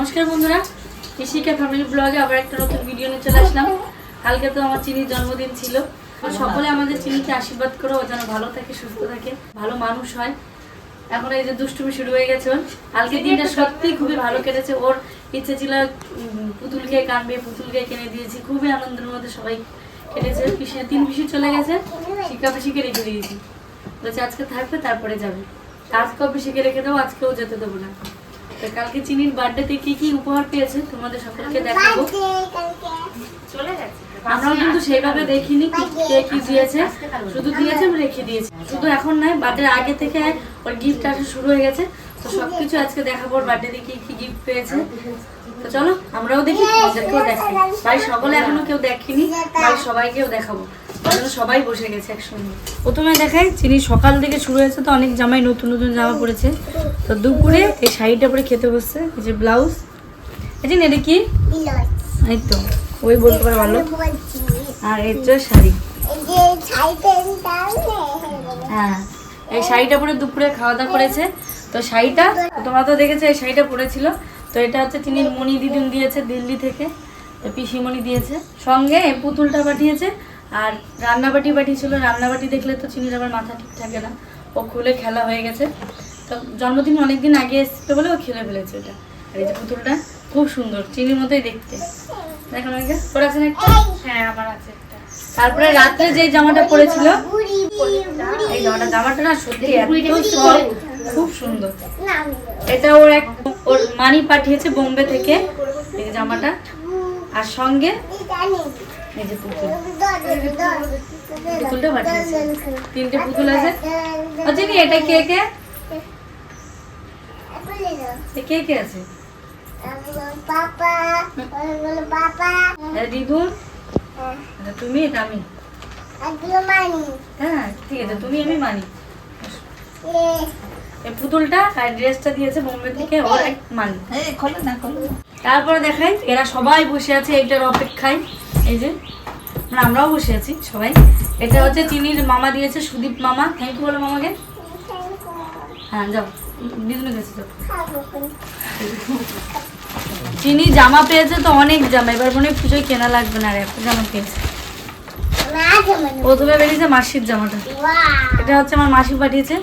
নমস্কার বন্ধুরা, কৃষিকা ফ্যামিলি ব্লগে আবার একটা নতুন ভিডিও নিয়ে চলে আসলাম। কালকে তো আমার চিনির জন্মদিন ছিল। সকলে আমাদের চিনিকে আশীর্বাদ করো, ও যেন ভালো থাকে, সুস্থ থাকে, ভালো মানুষ হয়। এখন এই যে দুষ্টুমি শুরু হয়ে গেছে কালকে দিনটা সত্যি খুবই ভালো কেটেছে। ওর ইচ্ছে ছিল পুতুলকে কানবে, পুতুলকে কিনে দিয়েছি। খুবই আনন্দের মধ্যে সবাই কেটেছে। পিসি, তিন পিসি চলে গেছে। শিক্ষা পিসিকে রেখে দিয়েছি। বলছে, আজকে থাকবে, তারপরে যাবে। আজকেও পিসিকে রেখে দেবো, আজকেও যেতে দেবো না। তো কালকে চিনির বার্থডেতে কি কি উপহার পেয়েছে তোমাদের সকলকে দেখাবো। আমরাও কিন্তু সেইভাবে দেখিনি কে কি দিয়েছে শুধু দিয়েছে আমি রেখে দিয়েছি। শুধু এখন নয় বার্থডে আগে থেকে ওর গিফট আসা শুরু হয়ে গেছে। তো সবকিছু আজকে দেখাবো ওর বার্থডে কি কি গিফট পেয়েছে। তো চলো আমরাও দেখি তোমাদেরকেও দেখাই বাড়ির সকলে এখনও কেউ দেখেনি বাড়ির সবাইকেও দেখাবো। সবাই বসে গেছে একসঙ্গে। প্রথমে দেখাই চিনি সকাল থেকে শুরু হয়েছে তো অনেক জামাই নতুন নতুন জামা পড়েছে তো দুপুরে এই শাড়িটা পরে খেতে বসছে এই যে ব্লাউজ। এই যে এটা কি? এই তো ওই বলতে পারে ভালো। আর এর যে শাড়ি। হ্যাঁ এই শাড়িটা পরে দুপুরে খাওয়া দাওয়া করেছে। তো শাড়িটা তোমরা তো দেখেছ এই শাড়িটা পরেছিল। তো এটা হচ্ছে চিনির মণি দিদিন দিয়েছে দিল্লি থেকে তো পিসিমণি দিয়েছে। সঙ্গে পুতুলটা পাঠিয়েছে। আর রান্নাবাটি পাঠিয়েছিল রান্নাবাটি দেখলে তো চিনির আবার মাথা ঠিক থাকে না। ও খুলে খেলা হয়ে গেছে। তো জন্মদিন অনেকদিন আগে এসেছিল বলে ও খেলে ফেলেছে ওটা আর এই যে পুতুলটা খুব সুন্দর, চিনির মতোই দেখতে। দেখো আছে না একটা? হ্যাঁ আমার আছে তারপরে রাত্রে যে জামাটা পরেছিল, এই জামাটা জামাটা না সত্যি খুব সুন্দর। এটা ওর এক, ওর মানি পাঠিয়েছে বোম্বে থেকে এই জামাটা। আর সঙ্গে এই যে পুতুল। পুতুলটা পাঠিয়েছে। তিনটে পুতুল আছে। আচ্ছা এটা কে কে? কে কে আছে? এটা তুমি এটা আমি। হ্যাঁ ঠিক আছে তুমি আমি মানি। এই পুতুলটা আর ড্রেসটা দিয়েছে বোম্বে থেকে ওর মানি। তারপরে দেখাই এরা সবাই বসে আছে এইটার অপেক্ষায়। এই যে মানে আমরাও বসে আছি, সবাই। এটা হচ্ছে চিনির মামা দিয়েছে, সুদীপ মামা। থ্যাংক ইউ বলো মামাকে। হ্যাঁ যাও। দিদুনের কাছে যাও। চিনি জামা পেয়েছে তো অনেক জামা, এবার মনে পুজোয় কেনা লাগবে না আর এত জামা পেয়েছে প্রথমে বেরিয়েছে মাসির জামাটা। এটা হচ্ছে আমার মাসি পাঠিয়েছে।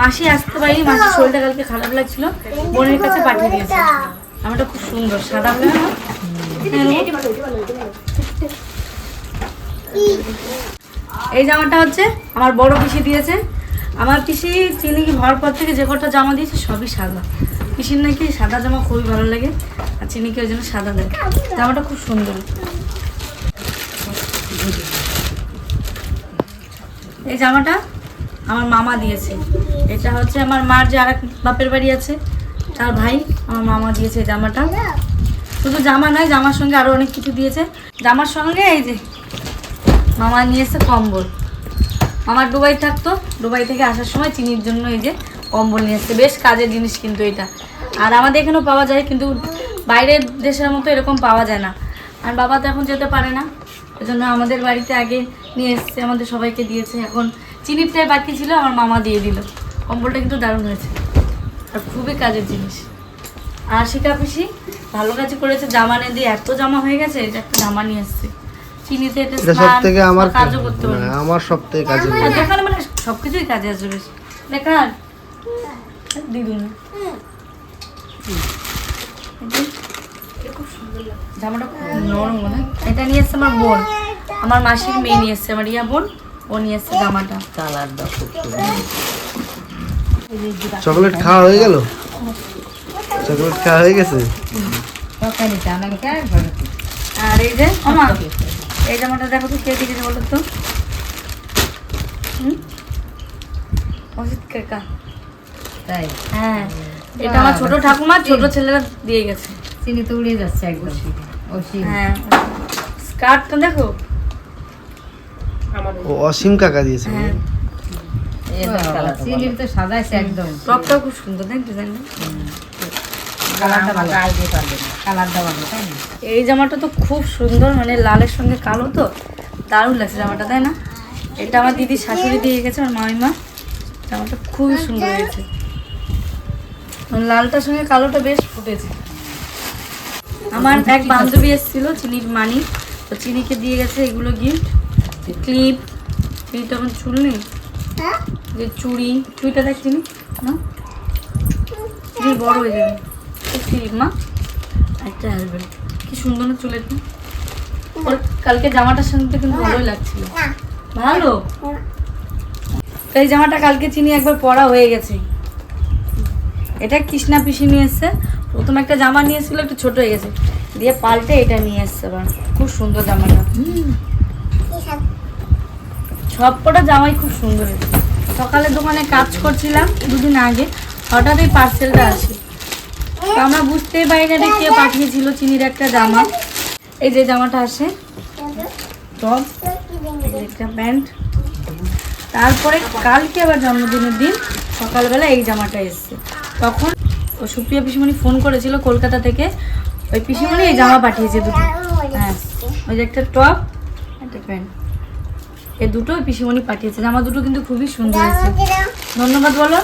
মাসি আসতে পারিনি মাসির শরীরটা কালকে খারাপ লাগছিল। বোনের কাছে পাঠিয়ে দিয়েছে। আমারটা খুব সুন্দর, সাদা হলে এই জামাটা হচ্ছে আমার বড় পিসি দিয়েছে। আমার পিসি চিনি পর থেকে যে কটা জামা দিয়েছে সবই সাদা। পিসির নাকি সাদা জামা খুবই ভালো লাগে, আর চিনিকে ওই জন্য সাদা দেয় জামাটা খুব সুন্দর। এই জামাটা আমার মামা দিয়েছে। এটা হচ্ছে আমার মার যে আর বাপের বাড়ি আছে, তার ভাই, আমার মামা দিয়েছে এই জামাটা। শুধু জামা নয়, জামার সঙ্গে আরও অনেক কিছু দিয়েছে। জামার সঙ্গে এই যে মামা নিয়েছে কম্বল। আমার দুবাই থাকতো দুবাই থেকে আসার সময় চিনির জন্য এই যে কম্বল নিয়ে এসছে। বেশ কাজের জিনিস কিন্তু এটা। আর আমাদের এখানেও পাওয়া যায়, কিন্তু বাইরের দেশের মতো এরকম পাওয়া যায় না। আর বাবা তো এখন যেতে পারে না ওই জন্য আমাদের বাড়িতে আগে নিয়ে এসছে, আমাদের সবাইকে দিয়েছে। এখন চিনিরটাই বাকি ছিল, আমার মামা দিয়ে দিল। কম্বলটা কিন্তু দারুণ হয়েছে। আর খুবই কাজের জিনিস। আর শিকা পিসি ভালো কাজ করেছে জামা নিয়ে দিয়ে এত জামা হয়ে গেছে এটা একটা জামা নিয়ে এসছে। চিনিতে এটা এটা সব থেকে আমার কাজও করতে পারে মানে আমার সব থেকে কাজে। দোকানে মানে সবকিছুই কাজে আসবে বেশ। দেখার দিদুন জামাটা খুব নরম মনে হয়। এটা নিয়ে এসছে আমার বোন। আমার মাসির মেয়ে নিয়ে এসছে আমার ইয়া বোন। ও নিয়ে এসছে জামাটা। কালার দাও চকলেট খাওয়া হয়ে গেল? চকলেট খাওয়া হয়ে গেছে? আর এই যে আমার এই জামাটা দেখো তো কে দিয়েছে বলো তো? হুম? অজিত কাকা। তাই? হ্যাঁ। এটা আমার ছোট ঠাকুমা ছোট ছেলেরা দিয়ে গেছে। চিনি তো উড়ে যাচ্ছে একদম। অসীম। হ্যাঁ। স্কার্টটা দেখো। ও অসীম কাকা দিয়েছে হ্যাঁ। চিনি তো সাজাইছে একদম। টপটা খুব সুন্দর দেখ ডিজাইনটা কালারটা ভালো। কালারটা ভালো তাই না? এই জামাটা তো খুব সুন্দর মানে লালের সঙ্গে কালো তো। দারুণ লাগছে জামাটা তাই না? এটা আমার দিদি শাশুড়ি দিয়ে গেছে আমার মামিমা। জামাটা খুবই সুন্দর হয়েছে। লালটার সঙ্গে কালোটা বেশ ফুটেছে। আমার এক বান্ধবী এসেছিল চিনির মানি। তো চিনিকে দিয়ে গেছে এগুলো গিফট ক্লিপ চিনি তখন চুল নেই। হ্যাঁ? যে চুড়ি চুড়িটা দেখ চিনি না? বড় হয়ে যাবে। জামাটার সঙ্গে কিন্তু ভালোই লাগছিল। ভালো? এই জামাটা কালকে চিনি একবার পরা হয়ে গেছে। এটা কৃষ্ণা পিসি নিয়ে এসছে। প্রথম একটা জামা নিয়ে এসেছিল একটু ছোট হয়ে গেছে। দিয়ে পাল্টে এটা নিয়ে এসছে আবার। খুব সুন্দর জামাটা। সব কটা জামাই খুব সুন্দর সকালে দোকানে কাজ করছিলাম দুদিন আগে। হঠাৎ এই পার্সেলটা আসে। তো আমরা বুঝতেই পারি না এটা কে পাঠিয়েছিল চিনির একটা জামা। এই যে জামাটা আসে। টপ। একটা প্যান্ট। তারপরে কালকে আবার জন্মদিনের দিন সকালবেলা এই জামাটা এসছে। তখন ও সুপ্রিয়া পিসিমণি ফোন করেছিল কলকাতা থেকে। ওই পিসিমণি এই জামা পাঠিয়েছে দুটো। হ্যাঁ ওই যে একটা টপ একটা প্যান্ট। এই দুটো পিসিমণি পাঠিয়েছে। জামা দুটো কিন্তু খুবই সুন্দর হয়েছে। ধন্যবাদ বলো।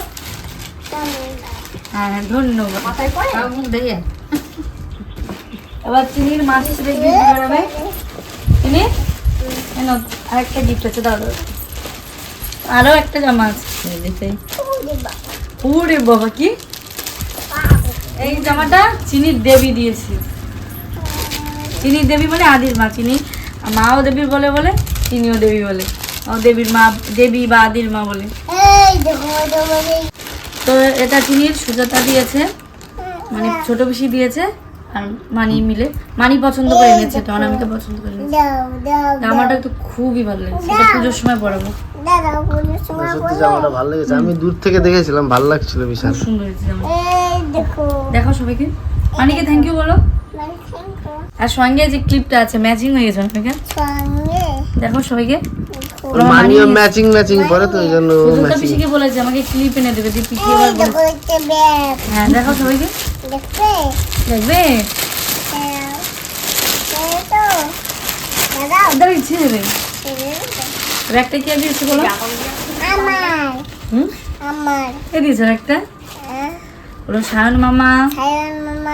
ধন্যবাদ। তাও মুখ এবার চিনির বেরোবে চিনি? আরেকটা গিফট আছে দাদা আরও একটা জামা আছে। ওরে বাবা কি? এই জামাটা চিনির দেবী দিয়েছি। চিনির দেবী মানে আদির মা চিনি। মাও দেবী বলে বলে চিনিও দেবী বলে। ও দেবীর মা দেবী বা আদির মা বলে। তো এটা চিনির সুজাতা দিয়েছে। মানে ছোট বেশি দিয়েছে আর মানি মিলে। মানি পছন্দ করে এনেছে তো অনামিকা পছন্দ করে এনেছে। জামাটা তো খুবই ভালো লেগেছে। এটা পুজোর সময় পরাবো। সত্যি জামাটা ভালো লেগেছে। আমি দূর থেকে দেখেছিলাম ভালো লাগছিল বিশাল সুন্দর হয়েছে জামা দেখো। দেখো সবাইকে। মানিকে থ্যাংক ইউ বলো। আর সঙ্গে যে ক্লিপটা আছে ম্যাচিং হয়ে গেছে সঙ্গে দেখো সবাইকে। মানিও ম্যাচিং ম্যাচিং করে তো ওই ম্যাচিং পিসিকে বলেছে আমাকে ক্লিপ এনে দেবে পিসি একটা হ্যাঁ দেখো সবাইকে। দেখবে? দেখবে? এই তো দাদা দাদা ইচ্ছে দেবে। ছেড়ে কি দিয়েছে বলো? আমার। হুম? আমার। এ দিয়েছে একটা ওরা সায়ন মামা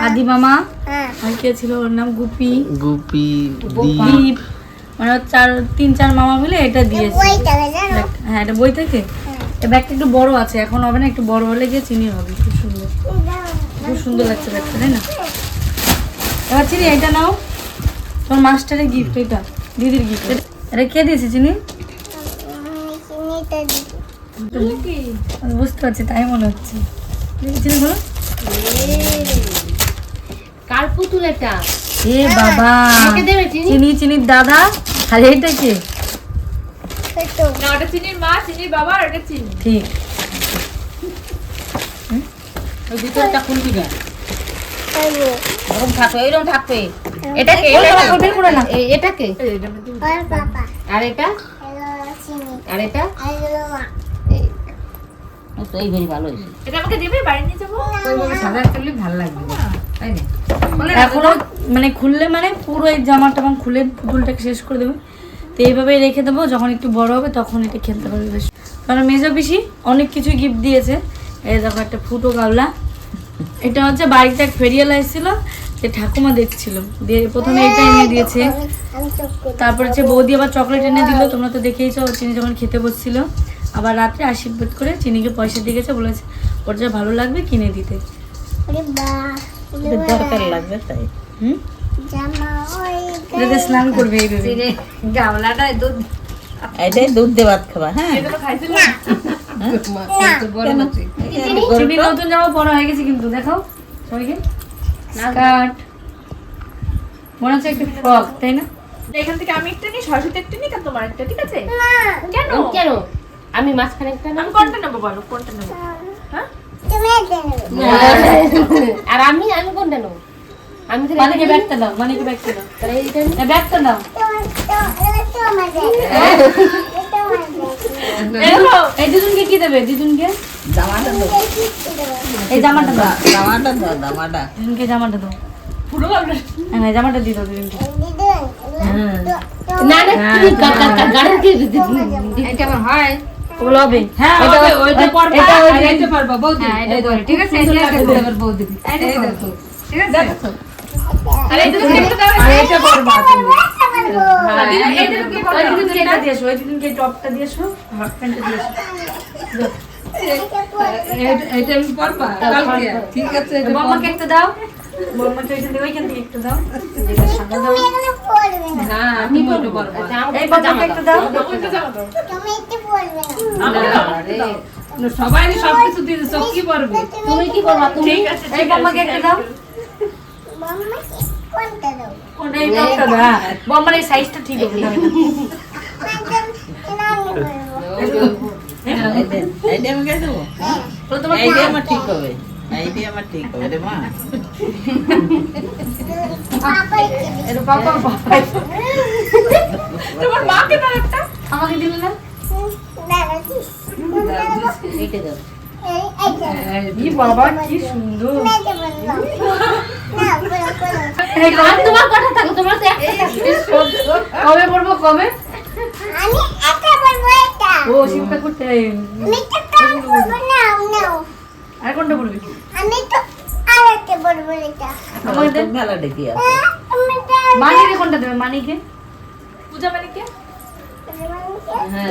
আদি মামা হ্যাঁ। আর কে ছিল ওর নাম? গুপি। গুপি দীপ। মানে চার তিন চার মামা মিলে এটা দিয়েছে। হ্যাঁ এটা বই থেকে? হ্যাঁ। ব্যাগটা একটু বড় আছে এখন হবে না একটু বড় হলে গিয়ে চিনি হবে খুব সুন্দর। খুব সুন্দর লাগছে ব্যাগটা তাই না? এবার চিনি এটা নাও। তোমার মাস্টারের গিফট এটা দিদির গিফট এটা কে দিয়েছে চিনি? বুঝতে পারছি তাই মনে হচ্ছে। দেখি চিনি বলো। কার পুতুল এটা? এ বাবা আমাকে দেবে চিনি? চিনি চিনির দাদা। আর এইটা কে? না ওটা চিনির মা চিনির বাবা আর ওটা চিনি। ঠিক। ওই ভিতরটা খুলবি না করব থাকবে এরকম থাকবে এটা কে? বের করো, বের করো না। এ- এটা কে? আর এটা? আর এটা? আর এই। ও তো এইবারই ভালো হয়েছে এটা আমাকে দেবে? বাড়ি নিয়ে যাব? ওইভাবে সাদা করলে ভালো লাগবে। তাই না এখনও মানে খুললে মানে পুরো এই জামাটা এবং খুলে পুতুলটাকে শেষ করে দেবে। তো এইভাবে রেখে দেবো যখন একটু বড় হবে তখন এটা খেলতে পারবে বেশ। কারণ মেজো পিসি অনেক কিছু গিফট দিয়েছে। এই দেখো একটা ফুটো গাবলা এটা হচ্ছে বাড়িতে এক ফেরিয়াল এসেছিল যে ঠাকুমা দেখছিল। দিয়ে প্রথমে এটা এনে দিয়েছে। তারপর হচ্ছে বৌদি আবার চকলেট এনে দিল তোমরা তো দেখেইছো চিনি যখন খেতে বসছিল। আবার রাত্রে আশীর্বাদ করে চিনিকে পয়সা দিয়ে গেছে বলেছে ওর যা ভালো লাগবে কিনে দিতে। দরকার লাগবে তাই। হুম? জামা ওই এটাতে স্নান করবে দুধ। এটাই দুধ দিয়ে ভাত খাবা হ্যাঁ? নতুন জামা পরা হয়ে গেছে কিন্তু দেখাও সবাইকে। স্কার্ট। মনে হচ্ছে একটা ফ্রক তাই না? এখান থেকে আমি একটা নিই সরস্বতী একটা নিই আর তোমার একটা ঠিক আছে? কেন? কেন? আমি মাঝখানে একটা আমি কোনটা নেব বলো কোনটা নেব? হ্যাঁ? আর আমি আমি কোনটা নেব? আমি তাহলে মানিকে ব্যাগটা দাও মানিকে ব্যাগটা দাও। তাহলে এইটা ব্যাগটা দাও। তো এই কি দেবে? জামাটা দাও। এই জামাটা দাও। জামাটা দাও জামাটা। দিদুনকে জামাটা দাও। পুরো হ্যাঁ জামাটা দিয়ে দাও দিদুনকে না না তুমি গাড়ি কি এটা আমার হয়। ওগুলো হবে। হ্যাঁ ওইটা পড়বা এটা পড়বা বৌদি। হ্যাঁ, এটা ঠিক আছে? এটা। বৌদি। এটা দেখো। ঠিক আছে? আরে পড়বা তুমি এটা আমি পড়বা কালকে। ঠিক আছে দাও। বম্মাকে ওইখান থেকে ওইখান থেকে একটা দাও। যেটা সাদা দাও। তুমি এগুলো পড়বে না না তুমি ওইটা এই বম্মাকে একটা দাও। ওইটা জামা দাও। তুমি একটু পড়বে না সবাই সব কিছু দিয়ে দিছো কি পড়বে তুমি কি করবা ঠিক আছে এই বম্মাকে একটা দাও। কোনটা দাও? কোনটা এই টপটা দাও? হ্যাঁ এই সাইজটা ঠিক হবে না। আমি পড়ব এইটা আমি কে দেবো। বলো তোমার এইটা আমার ঠিক হবে। এইটা আমার ঠিক হবে রে মা। পাপা এটা পাপা পাপা। তোমার মাকে দাও একটা। আমাকে দিলে না? এইটা দাও। এই এইটা কি বাবা কি সুন্দর। এইটা বলব না পড়ো পড়ো এই কবে তোমার কথা থাকো তোমার তো একটা কবে পড়ব কবে? আমি একটা বলব এটা। ও শিবটা করতে আমি না নাও। আর কোনটা বলবি? আমি তো আর একটা বলব এটা। আমাকে দে মেলা ডেকে আছে? হ্যাঁ, মানিকে কোনটা দেবে? মানিকে? পূজা মানে হ্যাঁ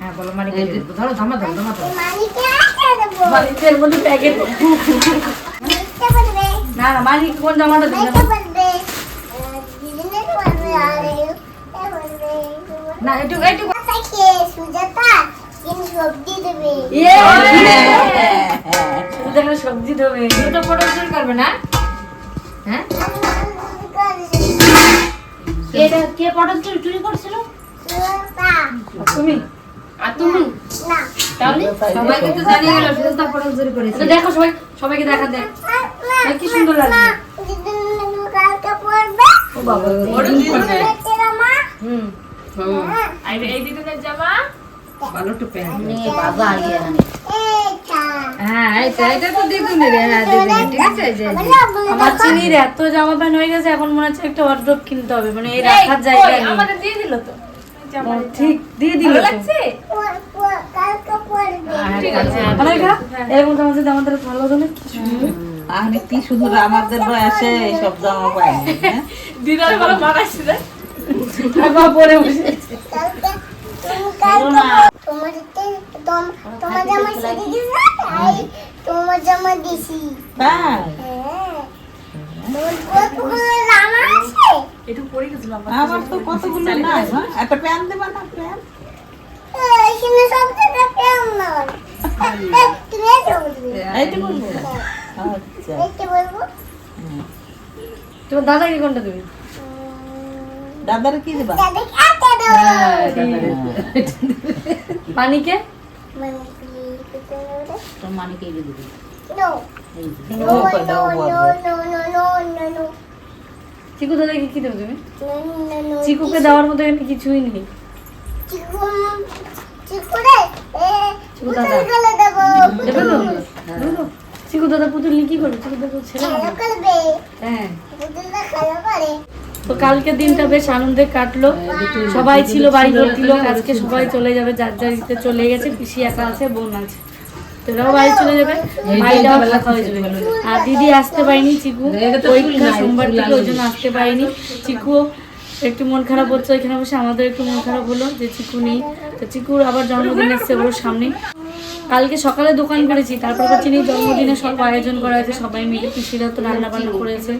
হ্যাঁ মানিকে? ধরো ধামা ধরো ধামা ধরো মানিকে একটা দেবো। মানিকের মধ্যে প্যাকেট। না মানিক কোন জামাটা দিবে? না একটু একটু তাকে সুজাতা? সবজি দেবে। ইয়ে! সবজি দেবে। ফটো শুরু করবে না? হ্যাঁ? এটা কে ফটো চুরি করছিল? সুজাতা। তুমি? আর তুমি? না তাহলে? সবাইকে তো জানিয়ে গেল চুরি করেছে। দেখো সবাই সবাইকে দেখা এই কি সুন্দর লাগছে। দিদিনে কালকে পড়বে। ও বাবা হুম। আর এই দিদিনের জামা ভালো তো প্যান্ট। বাবা আগে এটা হ্যাঁ এটা এটা তো দিদুনি হ্যাঁ দিদুনি ঠিক আছে? যে আমার চিনির এত জামা প্যান্ট হয়ে গেছে এখন মনে হচ্ছে একটা ওয়ার্ড্রপ কিনতে হবে। মানে এই রাখার জায়গা নেই। আমাদের দিয়ে দিল তো। ঠিক দিয়ে দিল ভালো তো। লাগছে? কালকে পড়বে ঠিক আছে অনেকা এরকম জামা যদি আমাদের ভালো হতো না? কি সুন্দর। আমি কি সুন্দর আমাদের বয়সে সব জামা হ্যাঁ? দিদার ভালো মানাইছে একবার পরে বসে কালকে তুমি কালকে তোমার জামা সিঁড়ি দিস তাই তোমার জামা দিছি তাই হ্যাঁ তোমার কতগুলো জামা আছে একটু পরে গেছিল আমার আমার তো কতগুলো নাই একটা প্যান্ট দেবা না প্যান্ট এখানে সব জায়গা কেমন তুমি এইটা বলব আচ্ছা। বলব তোমার দাদা কি কোনটা দেবে? দাদার কি দেবা মানে মানিকে? দিবি। নো ও নো কই দাও no no no no no no no Chiku দাদাকে কি দেবে তুমি? নো নো চিকুকে দেওয়ার মতো এখানে কিছুই নেই। চিকু দাদা। পুতুল। দেবে তো? চিকু দাদা পুতুল নিয়ে কি করবে? চিকু দাদা ছেলে হ্যাঁ। করে। তো কালকে দিনটা বেশ আনন্দে কাটলো। সবাই ছিল বাড়ি ভর্তি লোক, আজকে সবাই চলে যাবে, যার যার চলে গেছে, পিসি একা আছে, বোন আছে। তো এরাও বাড়ি চলে যাবে ফাঁকা হয়ে আর দিদি আসতে পারিনি, চিকু। পরীক্ষা সোমবার ওই জন্য আসতে পারিনি। চিকু, একটু মন খারাপ হচ্ছে, ওইখানে বসে আমাদের একটু মন খারাপ হলো যে চিকু নেই। তো চিকুর আবার জন্মদিন এসছে ওর সামনে। কালকে সকালে দোকান করেছি, তারপর হচ্ছে নিয়ে জন্মদিনে সব আয়োজন করা হয়েছে, সবাই মিলে পিসিরা তো রান্না বান্না করেছে।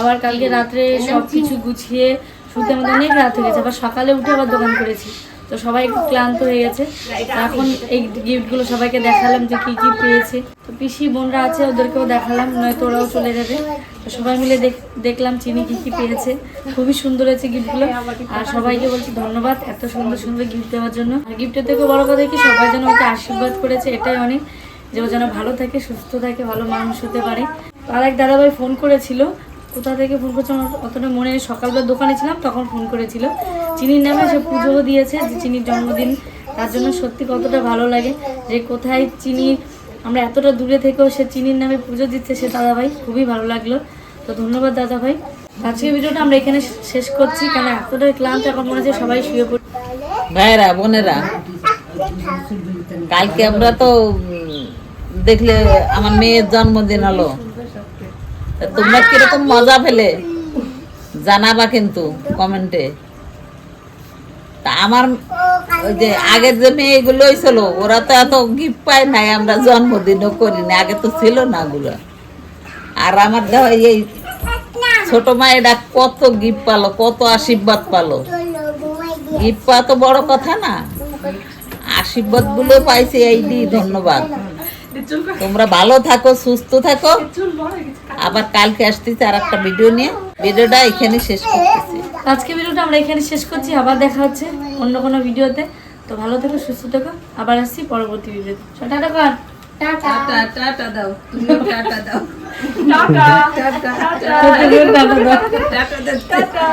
আবার কালকে রাত্রে সব কিছু গুছিয়ে শুতে আমাদের অনেক রাত হয়ে গেছে, আবার সকালে উঠে আবার দোকান করেছি। তো সবাই একটু ক্লান্ত হয়ে গেছে। এখন এই গিফটগুলো সবাইকে দেখালাম যে কি কি পেয়েছে। তো পিসি বোনরা আছে, ওদেরকেও দেখালাম, নয়তো ওরাও চলে যাবে। তো সবাই মিলে দেখ- দেখলাম চিনি কি কি পেয়েছে। খুবই সুন্দর হয়েছে গিফটগুলো আর সবাইকে বলছি ধন্যবাদ এত সুন্দর সুন্দর গিফট দেওয়ার জন্য। আর গিফটের থেকে বড় কথা কি, সবাই যেন ওকে আশীর্বাদ করেছে, এটাই অনেক। যে ও যেন ভালো থাকে, সুস্থ থাকে, ভালো মানুষ হতে পারে। আর এক দাদাভাই ফোন করেছিল। কোথা থেকে ফোন করছে আমার অতটা মনে সকালবেলা দোকানে ছিলাম, তখন ফোন করেছিল। চিনির নামে সে পুজোও দিয়েছে, যে চিনির জন্মদিন, তার জন্য সত্যি কতটা ভালো লাগে যে কোথায় চিনি, আমরা এতটা দূরে থেকেও সে চিনির নামে পুজো দিচ্ছে সে দাদাভাই, খুবই ভালো লাগল। তো ধন্যবাদ দাদাভাই। আজকের ভিডিওটা আমরা এখানে শেষ করছি কারণ এতটাই ক্লান্ত, এখন মনে হচ্ছে সবাই শুয়ে পড়ি ভাইরা বোনেরা, কালকে আমরা তো দেখলে আমার মেয়ের জন্মদিন হলো। তোমরা কীরকম মজা পেলে? জানাবা কিন্তু কমেন্টে। তা আমার ওই যে আগের যে মেয়েগুলো হয়েছিল, ওরা তো এত গিফট পায় নাই, আমরা জন্মদিনও করি না আগে তো ছিল না ওগুলো। আর আমার দেহ এই ছোট মায়েরা কত গিফট পালো, কত আশীর্বাদ পালো। গিফট পাওয়া তো বড় কথা না। আশীর্বাদগুলো পাইছি এই দি ধন্যবাদ। তোমরা ভালো থাকো, সুস্থ থাকো। আবার কালকে আসতেছি আর একটা ভিডিও নিয়ে ভিডিওটা এখানে শেষ করতেছি। আজকে ভিডিওটা আমরা এখানে শেষ করছি আবার দেখা হচ্ছে অন্য কোনো ভিডিওতে। তো ভালো থেকো সুস্থ থেকো আবার আসছি পরবর্তী ভিডিওতে। টাটা কর। টাটা। টাটা দাও। টাটা টাটা দাও। টাটা।